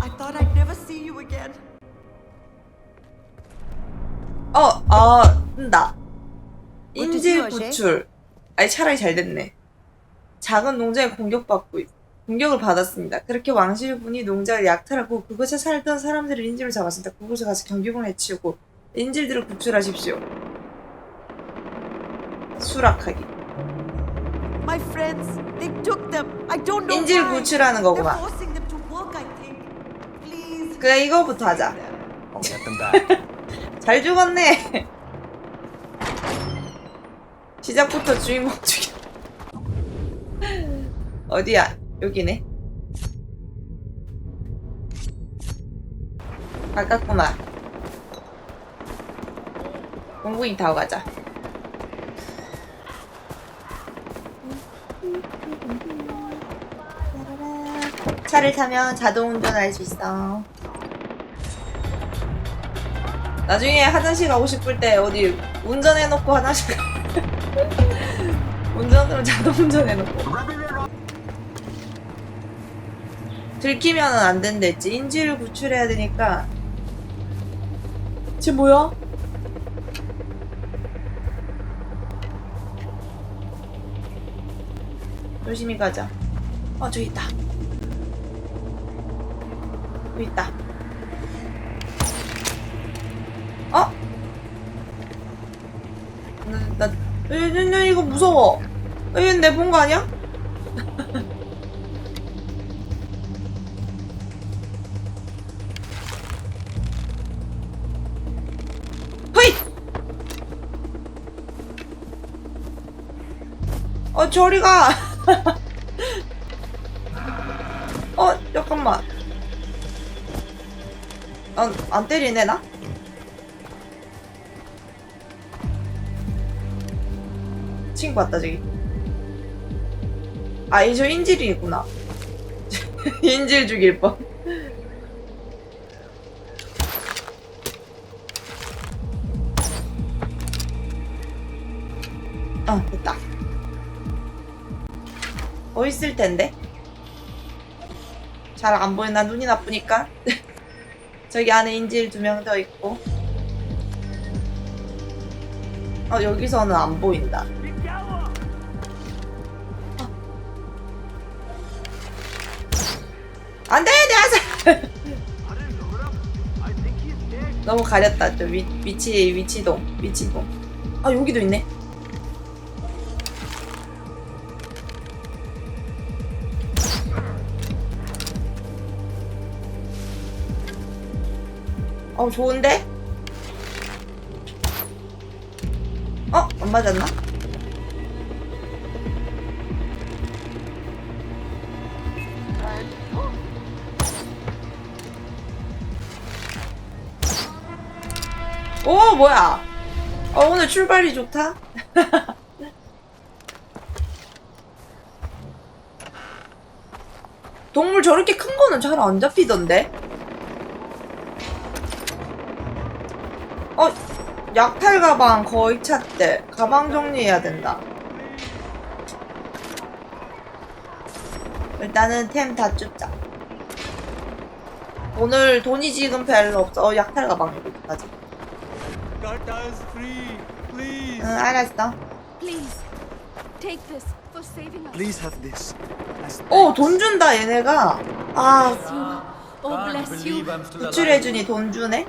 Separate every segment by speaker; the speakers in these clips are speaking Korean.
Speaker 1: I thought I'd never see you again.
Speaker 2: 어, 아,
Speaker 1: did
Speaker 2: 인질 구출. 아니, 차라리 잘 됐네. 작은 농장에 공격받고, 있- 공격을 받았습니다. 그렇게 왕실분이 농장을 약탈하고 그곳에 살던 사람들을 인질로 잡았습니다. 그곳에 가서 경비군을 해치우고 인질들을 구출하십시오. 수락하기.
Speaker 1: My friends, they took them. I don't know
Speaker 2: 인질
Speaker 1: why.
Speaker 2: 구출하는 거구만.
Speaker 1: forcing them to work, I think. Please.
Speaker 2: 그래, 이거부터 하자.
Speaker 3: I'll get them back.
Speaker 2: 잘 죽었네. 시작부터 주인공 죽여. 어디야? 여기네. 가깝구만. 공부인 타고 가자. 차를 타면 자동 운전할 수 있어. 나중에 화장실 가고 싶을 때 어디 운전해놓고 화장실 가. 운전으로 자동 운전해놓고. 들키면은 안 된댔지. 인지를 구출해야 되니까. 쟤 뭐야? 조심히 가자. 어, 저기 있다. 여기 있다. 무서워. 얘내본거 아니야? 허이! 어, 저리 가! 어, 잠깐만. 안, 안 때리네, 나? 친구 왔다 저기 아이 저 인질이구나 인질 죽일 뻔 어, 됐다. 어 있을 텐데. 잘 안 보이나 눈이 나쁘니까. 저기 안에 인질 두 명 더 있고. 어 여기서는 안 보인다. 너무 가렸다. 저 위, 위치 위치동 위치동. 아 여기도 있네. 어 좋은데? 어? 안 맞았나? 뭐야? 어 오늘 출발이 좋다. 동물 저렇게 큰 거는 잘 안 잡히던데? 어 약탈 가방 거의 찼대. 가방 정리해야 된다. 일단은 템다 쫓자. 오늘 돈이 지금 별로 없어. 어 약탈 가방 여기까지
Speaker 3: Carta is free. Please.
Speaker 2: 응 알았어
Speaker 4: Please, take this for saving us.
Speaker 3: Please have this. As
Speaker 2: 어돈 준다 얘네가 아
Speaker 4: Bless you. Oh, bless you.
Speaker 3: I'm still
Speaker 2: 구출해주니 돈 주네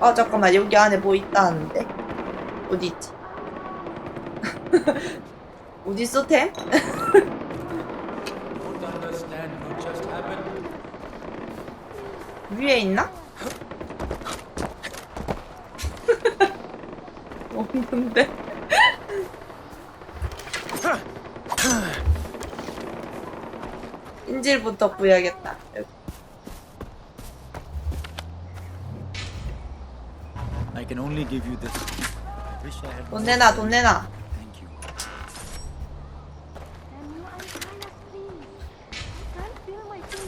Speaker 2: 아 잠깐만 여기 안에 뭐 있다는데 어디 있지 어디 있어 템?
Speaker 5: don't understand what just happened.
Speaker 2: 위에 있나? 없는데 인질부터 구해야겠다 여기.
Speaker 3: I can only give you this. I wish I had
Speaker 2: 돈 내놔 돈 내놔
Speaker 3: Thank you.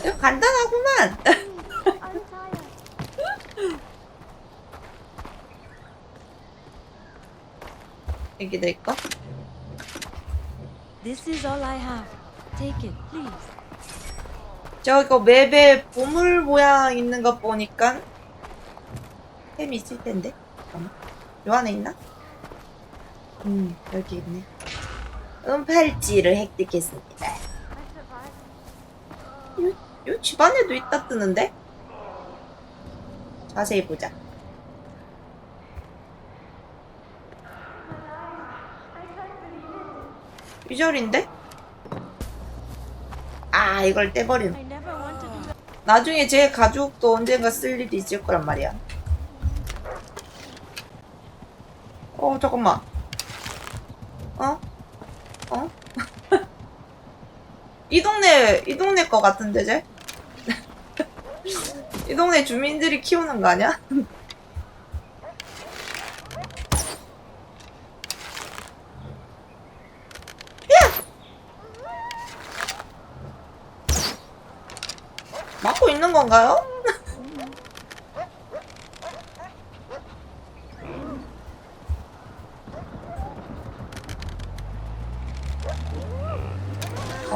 Speaker 2: 이거 간단하구만
Speaker 4: I'm tired.
Speaker 2: 여기 내거
Speaker 4: This is all I have. Take it, please.
Speaker 2: 저거 맵에 보물 모양 있는 거 보니까 템이 있을 텐데. 잠깐만. 요 안에 있나? 음, 여기 있네. 은팔찌를 획득했습니다.
Speaker 4: I survived.
Speaker 2: 요 집안에도 있다 뜨는데? 자세히 보자.
Speaker 4: I can't believe it.
Speaker 2: 이 절인데? 아, 이걸
Speaker 4: to.
Speaker 2: 나중에 제 가죽도 언젠가 쓸 일이 있을 거란 말이야. 어, 잠깐만. 어? 어? 이 동네, 이 동네 거 같은데, 쟤? 이 동네 주민들이 키우는 거 아니야? 막고 있는 건가요?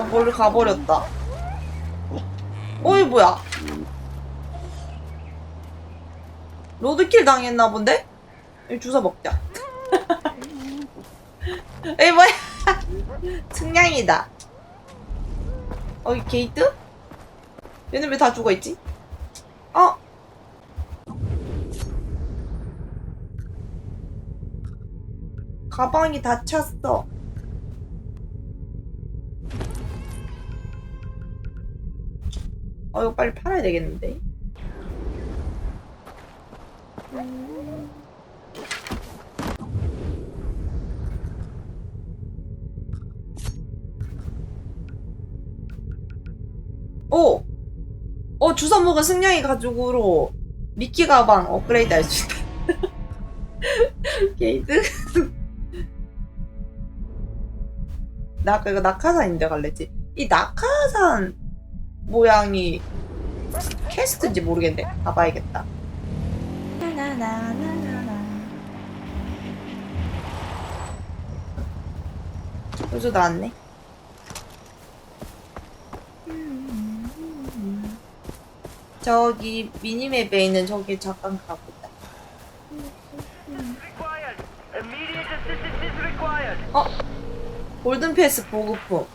Speaker 2: 아, 멀리 가버렸다. 어이, 뭐야. 로드킬 당했나 본데? 이 주워 먹자. 에이, 뭐야. 승냥이다. 어, 이 게이트? 얘는 왜 다 죽어있지? 어? 가방이 다 찼어. 어, 이거 빨리 팔아야 되겠는데? 오! 어, 주워 먹은 승냥이 가죽으로 미끼 가방 업그레이드 할 수 있다. 게이드? 나 아까 이거 낙하산인데 갈랬지? 이 낙하산 모양이 퀘스트인지 모르겠네. 가봐야겠다. 여기서 나왔네. 저기 미니맵에 있는 저기 잠깐 가보자. 어? 골든 패스 보급품.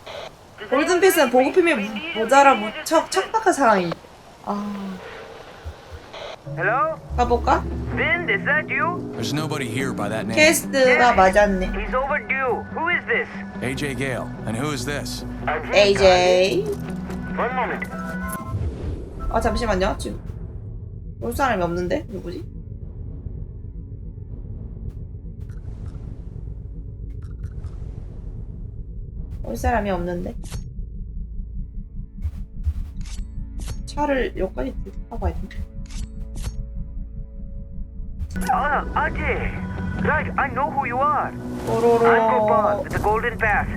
Speaker 2: 골든 패스는 보급품이 모- 모자라 무척 척박한 상황입니다. 아,
Speaker 6: Hello?
Speaker 2: 가볼까?
Speaker 6: Vin, is that you?
Speaker 5: There's nobody here by that name.
Speaker 2: 퀘스트가 맞았네.
Speaker 6: He's overdue. Who is this?
Speaker 5: AJ Gale. And who is this?
Speaker 6: I'm Vin,
Speaker 2: AJ.
Speaker 6: guys. One moment.
Speaker 2: 아 잠시만요. 지금 올 사람이 없는데 누구지? 올 사람이 없는데 차를 여기까지 타고 가야 돼.
Speaker 6: Ah, Ajay. Right, I know who you are. I'm Gopal the Golden Pass.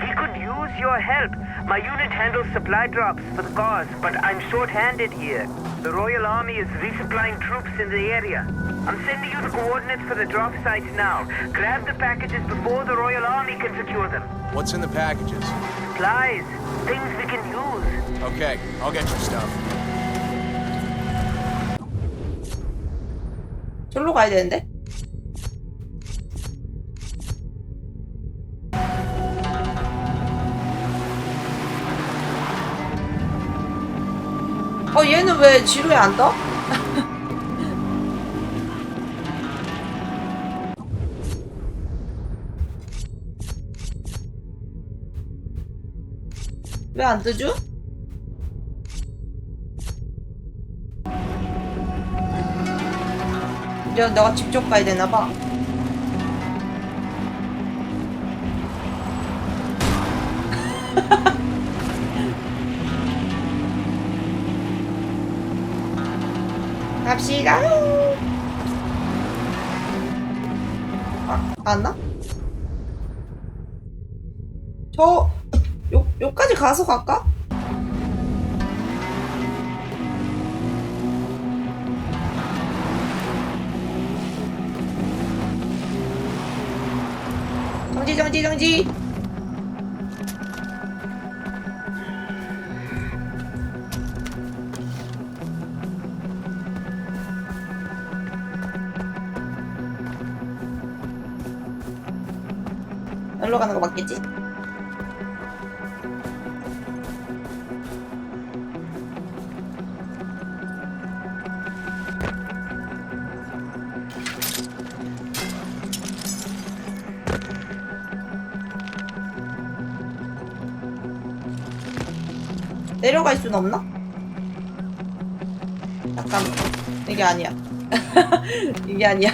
Speaker 6: We could use your help. My unit handles supply drops for the cause, but I'm short-handed here. The Royal Army is resupplying troops in the area. I'm sending you the coordinates for the drop site now. Grab the packages before the Royal Army can secure them.
Speaker 5: What's in the packages?
Speaker 6: Supplies, things we can use.
Speaker 5: Okay, I'll get your stuff.
Speaker 2: 절로 가야 되는데? 어 얘는 왜 지루에 안 떠? 왜 안 뜨죠? 이제 내가 직접 가야 되나 봐. 갑시다. 아, 안 나? 저, 요, 요까지 가서 갈까? 정지, 정지, 정지. 여기로 가는 거 맞겠지? 내려갈 순 없나? 잠깐만 이게 아니야 이게 아니야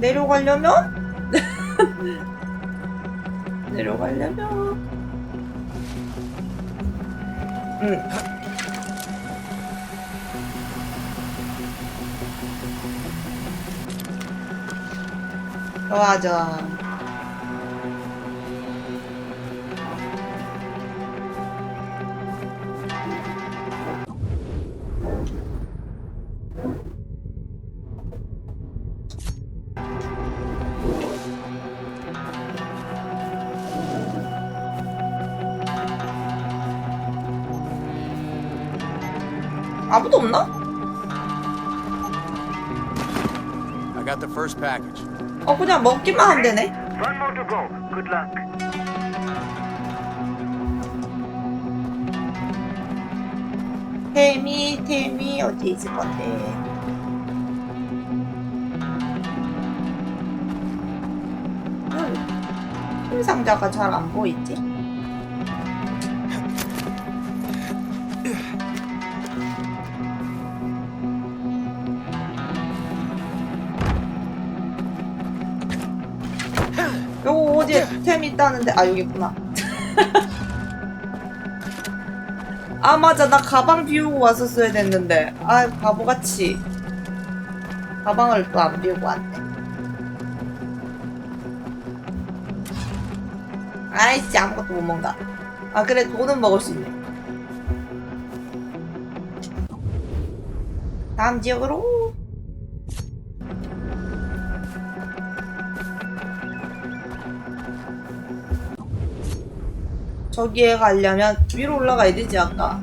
Speaker 2: 내려가려면? 내려가려면? 응. 좋아, 좋아. 아무도 없나?
Speaker 5: I got the first package.
Speaker 2: 어, 그냥 먹기만 하면 되네.
Speaker 6: One more to go. Good luck.
Speaker 2: 템이, 템이 어디 있을 건데. 음, 템 상자가 잘 안 보이지? 템 있다는데, 아, 여기 있구나. 아 맞아. 나 가방 비우고 왔었어야 됐는데. 아 바보같이. 가방을 또 안 비우고 왔네. 아이씨 아무것도 못 먹는다. 아 그래 돈은 먹을 수 있네. 다음 지역으로 저기에 가려면 위로 올라가야 되지 아까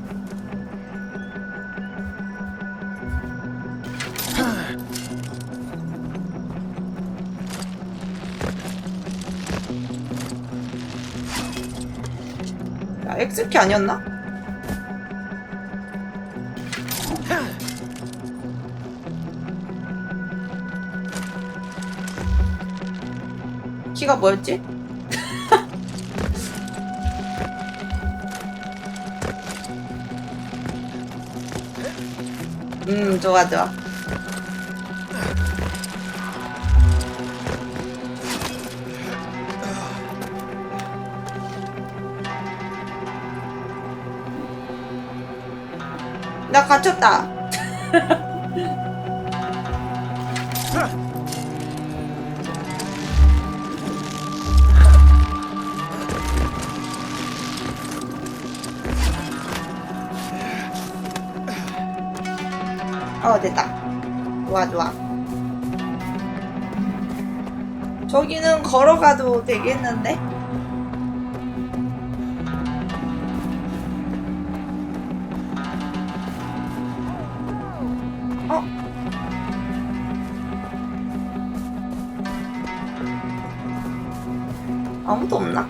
Speaker 2: 야 X키 아니었나? 키가 뭐였지? 음 좋아 좋아. 나 갇혔다 어 됐다 좋아 좋아 저기는 걸어가도 되겠는데? 어? 아무도 없나?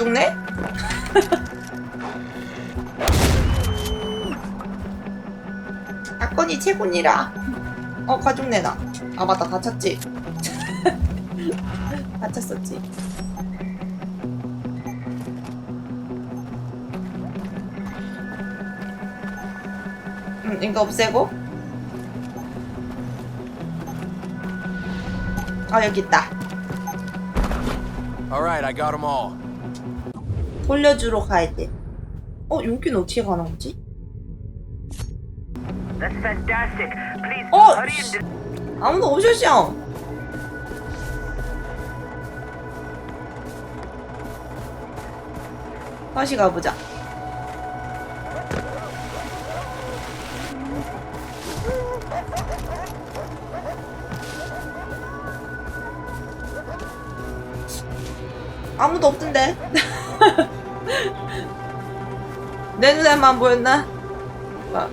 Speaker 2: 죽네? 사건이 최고니라. 어, 가죽내 나. 아, 맞다. 다쳤지. 다쳤었지. 음, 이거 없애고. 아, 여기 있다.
Speaker 5: All right, I got them all.
Speaker 2: 돌려주러 가야 돼. 어, 여긴 어떻게 가는 거지?
Speaker 6: That's fantastic. Please hurry
Speaker 2: sh-
Speaker 6: and.
Speaker 2: 아무도 없으셔. 다시 가보자. 아무도 없던데. 내 눈에만 보였나? 아.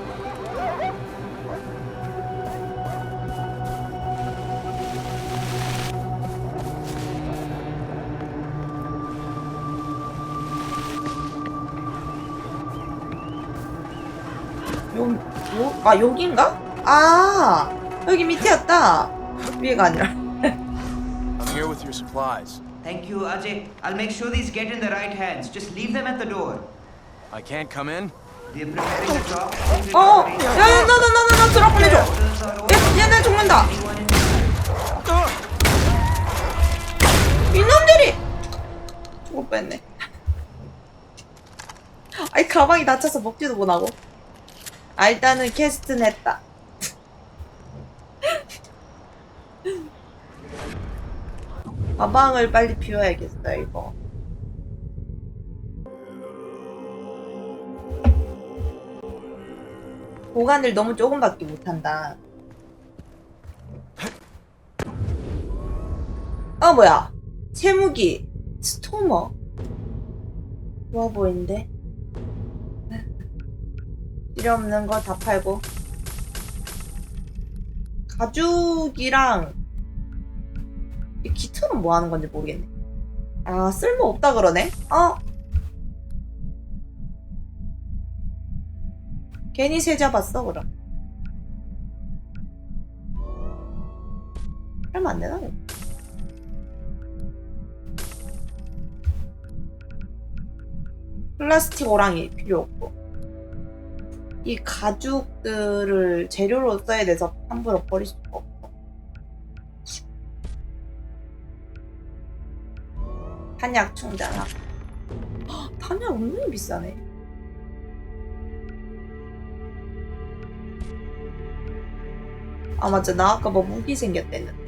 Speaker 2: 요, 요, 아, 여긴가? 아, 여기 밑에였다. 위에가 아니라.
Speaker 5: I'm here with your supplies.
Speaker 7: Thank you, Ajay. I'll make sure these get in the right hands. Just leave them at the door.
Speaker 5: I can't come in?
Speaker 2: 어, 야, 야, 나, 나, 나, 나, 나, 드랍 보내줘. 야, 얘네 죽는다. 이놈들이! 죽을 뻔했네. 아이, 가방이 다쳐서 먹지도 못하고. 아, 일단은 캐스트는 했다. 가방을 빨리 비워야겠어, 이거. 보관을 너무 조금밖에 못한다. 어 뭐야? 채무기 스토머 좋아 보이는데 필요 없는 거 다 팔고 가죽이랑 이 기틀은 뭐 하는 건지 모르겠네. 아 쓸모 없다 그러네. 어 괜히 새 잡았어 그럼. 하면 안 되나? 플라스틱 오랑이 필요 없고 이 가죽들을 재료로 써야 돼서 함부로 버릴 수가 없고 탄약 충전하고 헉, 탄약 은근히 비싸네 아 맞아 나 아까 뭐 무기 생겼다 했는데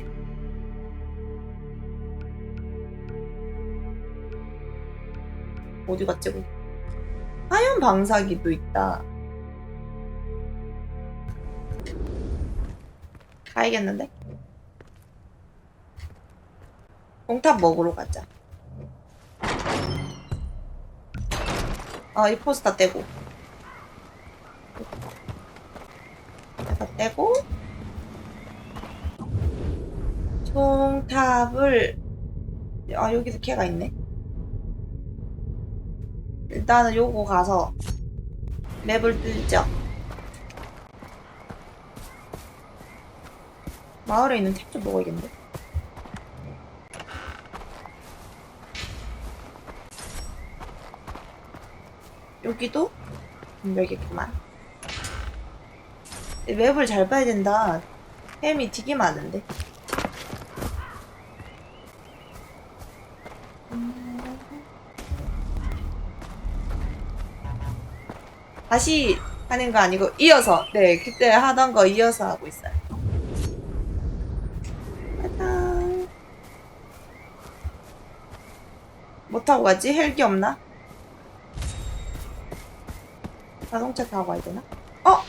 Speaker 2: 어디 갔지? 그 하얀 방사기도 있다. 가야겠는데? 공탑 먹으러 가자. 아, 이 포스터 떼고. 내가 떼고. 총탑을, 아, 여기도 캐가 있네. 일단은 요거 가서 맵을 뚫죠. 마을에 있는 탭 좀 먹어야겠는데? 여기도 여기구만. 맵을 잘 봐야 된다. 햄이 되게 많은데. 다시 하는 거 아니고 이어서 네 그때 하던 거 이어서 하고 있어요. 짜잔. 뭐 타고 가지? 헬기 없나? 자동차 타고 가야 되나? 어?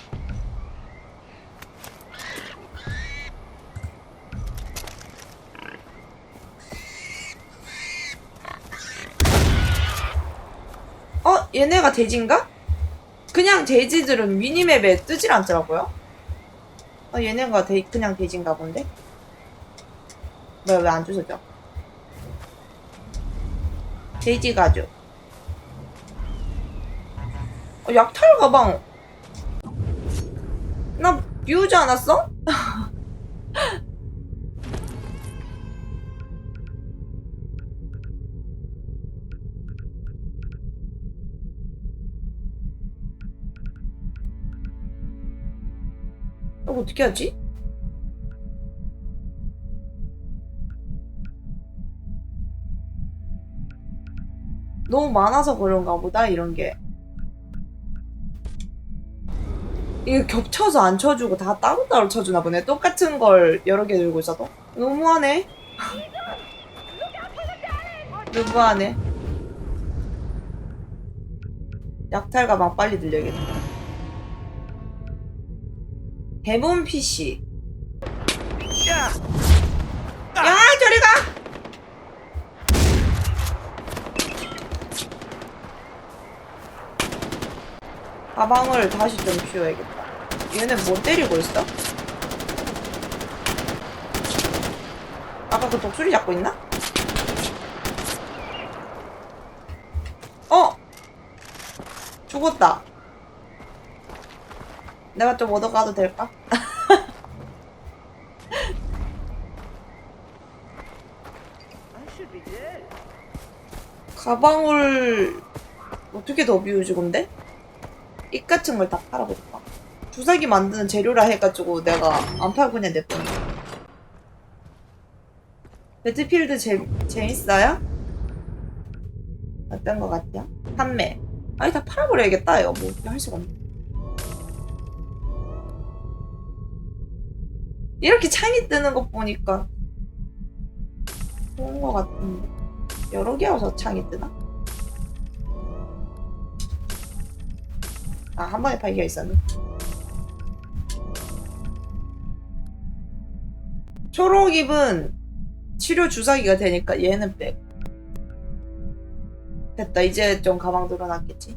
Speaker 2: 어? 얘네가 돼지인가? 그냥 돼지들은 미니맵에 뜨질 않더라고요. 아, 얘네가 돼, 그냥 돼지인가 본데? 뭐야, 왜 안 주워져? 돼지 가죽. 어, 약탈 가방. 나 비우지 않았어? 어떻게 하지? 너무 많아서 그런가 보다 이런 게 이게 겹쳐서 안 쳐주고 다 따로따로 쳐주나 보네. 똑같은 걸 여러 개 들고 있어도. 너무하네. 너무하네. 약탈가 막 빨리 들려야겠다. 대본 PC. 야, 저리 가! 가방을 다시 좀 피워야겠다. 얘는 뭐 때리고 있어? 아까 그 독수리 잡고 있나? 어! 죽었다. 내가 좀 얻어가도 될까? 가방을 어떻게 더 비우지 근데? 입 같은 걸 다 팔아볼까? 주사기 만드는 재료라 해가지고 내가 안 팔고 그냥 냈더니 배틀필드 재, 재밌어요? 어떤 거 같아요? 판매 아니 다 팔아버려야겠다 이거 뭐할 수가 없네 이렇게 창이 뜨는 거 보니까 좋은 거 같은데 여러 개여서 창이 뜨나? 아, 한 번에 팔기가 있었네. 초록 입은 치료 주사기가 되니까 얘는 빼. 됐다. 이제 좀 가방 늘어났겠지.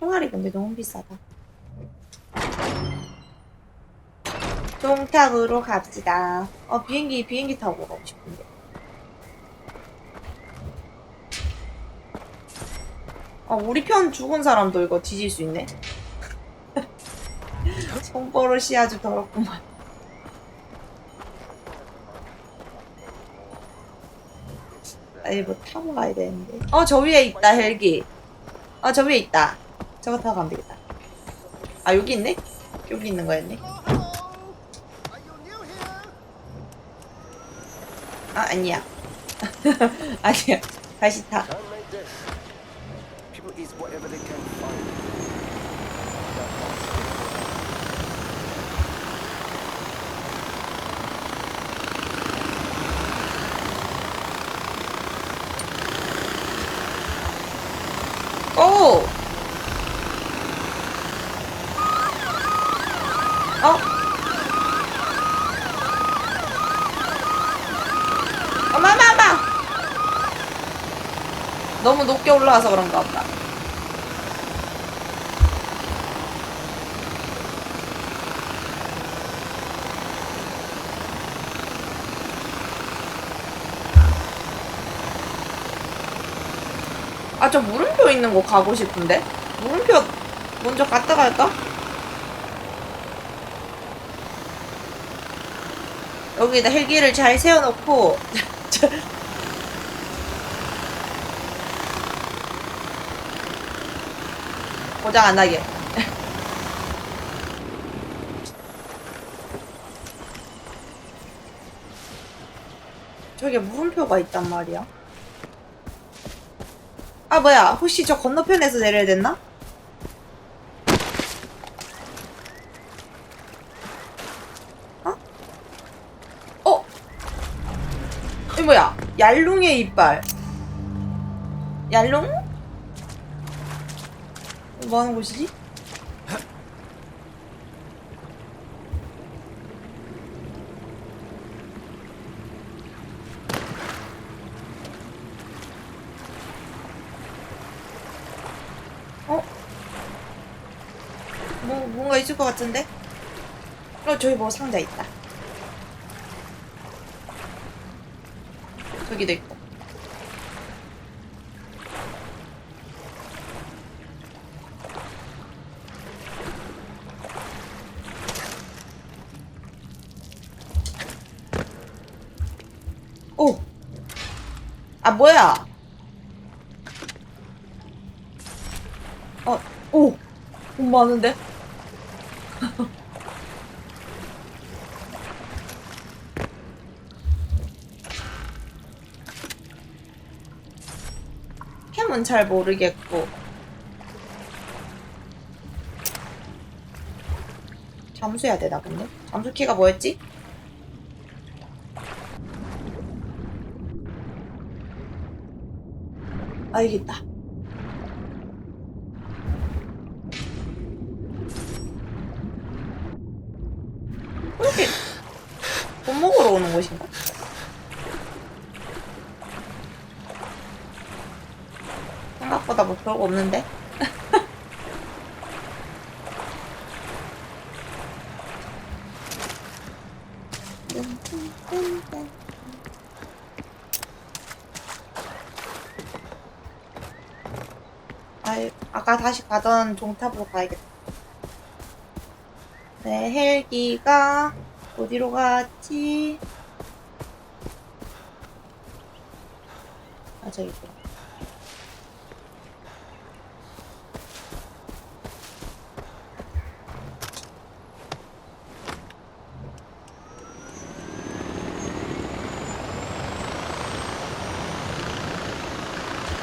Speaker 2: 총알이 근데 너무 비싸다. 종탑으로 갑시다. 어, 비행기, 비행기 타고 가고 싶은데. 아, 우리 편 죽은 사람도 이거 뒤질 수 있네. 손버릇이 아주 더럽구만. 아니, 뭐 타고 가야 되는데. 어, 저 위에 있다, 헬기. 어, 저 위에 있다. 저거 타고 가면 되겠다. 아, 여기 있네? 여기 있는 거였네. 아, 아니야. 아니야. 다시 타.
Speaker 5: People eat whatever they can find.
Speaker 2: 오! 어? 어마, 마, 마! 너무 높게 올라와서 그런가 보다. 아, 저 물음표 있는 곳 가고 싶은데? 물음표 먼저 갔다 갈까? 여기다 헬기를 잘 세워놓고 고장 안 나게 저게 물음표가 있단 말이야 아 뭐야 혹시 저 건너편에서 내려야 됐나? 어? 어? 이 뭐야 얄룽의 이빨 얄룽? 뭐 하는 곳이지? 어? 뭐, 뭔가 있을 것 같은데? 어, 저기 뭐 상자 있다. 저기도 있고. 오! 아, 뭐야! 어, 오! 돈 많은데? 이름은 잘 모르겠고 잠수해야 되나 근데? 잠수 키가 뭐였지? 있다 이렇게 돈 먹으러 오는 곳인가? 생각보다 뭐 별거 없는데? 아, 아까 다시 가던 종탑으로 가야겠다. 네, 헬기가 어디로 갔지? 아, 저기 있구나.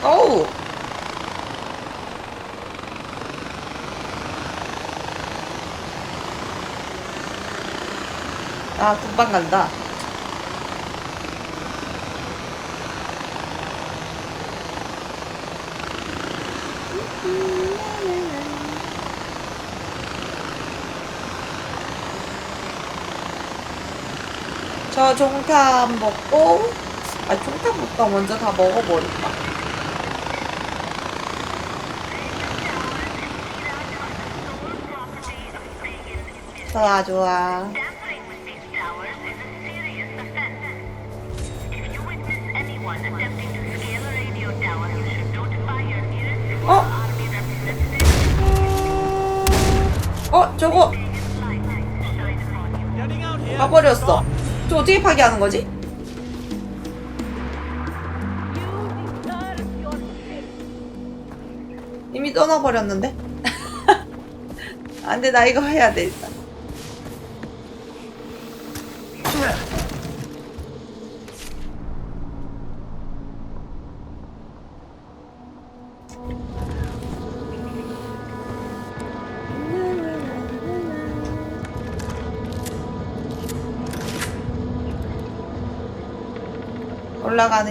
Speaker 2: 어우! 아, 금방 간다. 저 종탑 먹고, 아, 종탑부터 먼저 다 먹어버릴까? 좋아, 좋아. 어? 어, 저거. 가버렸어. 저 어떻게 파괴하는 거지? 이미 떠나버렸는데? 안 돼, 나 이거 해야 돼, కాదు